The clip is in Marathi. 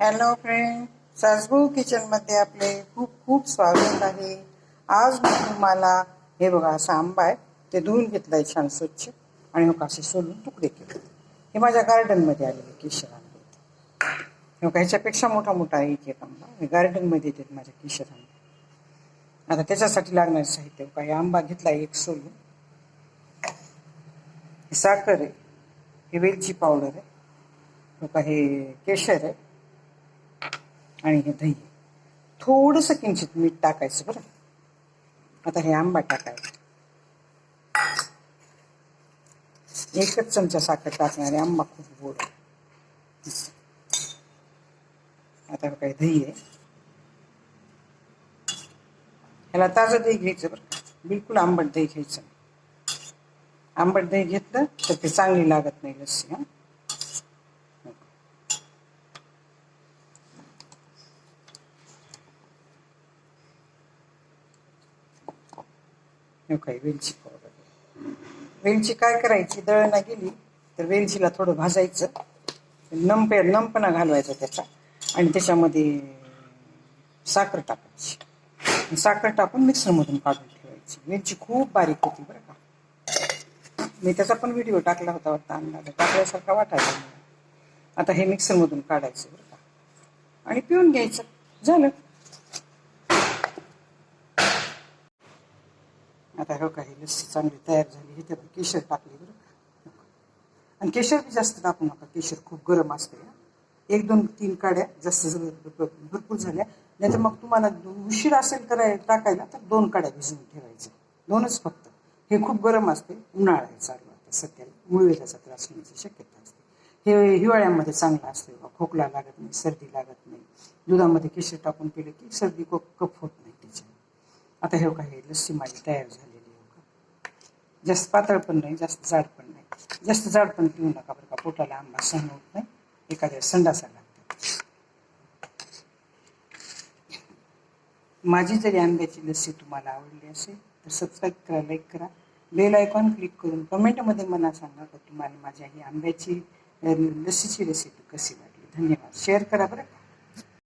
हॅलो फ्रेंड सासबू किचनमध्ये आपले खूप खूप स्वागत आहे. आज मी तुम्हाला हे बघा असा आंबा आहे ते धुवून घेतलं आहे छान स्वच्छ. आणि हो असे सोलून तुकडे केले. हे माझ्या गार्डनमध्ये आलेले केशर आंबे आहेत. ह्याच्यापेक्षा मोठा मोठा आहे एक एक आंबा. हे गार्डनमध्ये येतात माझ्या केशर आंबे. आता त्याच्यासाठी लागणारे साहित्य. हो काही आंबा घेतला एक सोलून. साखर आहे. हे वेलची पावडर आहे. हो का हे केशर आहे. आणि हे दही. थोडंसं किंचित मीठ टाकायचं बरं. आता हे आंबा टाकायचं. एकच चमचा साखर टाकणारे आंबा खूप गोड आता काय दही आहे. ह्याला ताजं दही घ्यायचं बरं. बिलकुल आंबट दही घ्यायचं आंबट दही घेतलं तर ते चांगली लागत नाही लस्सी हां. हे वेलची पावडर. वेलची काय करायची? दळणा गेली तर वेलचीला थोडं भाजायचं. नंप नंपणा घालवायचा त्याचा. आणि त्याच्यामध्ये साखर टाकायची. साखर टाकून मिक्सरमधून काढून ठेवायची. वेलची खूप बारीक होती बरं का. मी त्याचा पण व्हिडिओ टाकला होता वाटता अंदाजा टाकल्यासारखा वाटायचा आता हे मिक्सरमधून काढायचं बरं का. आणि पिऊन घ्यायचं. झालं. आता हो काही लस्सी चांगली तयार झाली हे त्यात केशर टाकली बरं. आणि केशर बी जास्त टाकू नका केशर खूप गरम असते एक दोन तीन काड्या जास्त भरपूर झाल्या नाही तर मग तुम्हाला उशीर असेल कराय टाकायला तर दोन काड्या भिजवून ठेवायच्या. दोनच फक्त. हे खूप गरम असते उन्हाळा आहे चालू आता सध्याला मुळव्याचा त्रास होण्याची शक्यता असते. हे हिवाळ्यामध्ये चांगलं असते बा. खोकला लागत नाही सर्दी लागत नाही. दुधामध्ये केशर टाकून पिलं की सर्दी को कफ होत नाही त्याच्या आता हे काही हे लस्सी माझी तयार झाली. जास्त पातळ पण नाही जास्त जाड पण नाही. जास्त जाड पण पिऊ नका बरं का पोटाला आंबा सहन होत नाही एखाद्या संडासा लागतात. माझी जरी आंब्याची लस्सी तुम्हाला आवडली असेल तर सबस्क्राईब करा लाईक करा. बेल आयकॉन क्लिक करून कमेंटमध्ये मला सांगा का तुम्हाला माझ्या ही आंब्याची लसीची लस्सीची रेसिपी कशी वाटली. धन्यवाद. शेअर करा बरं का.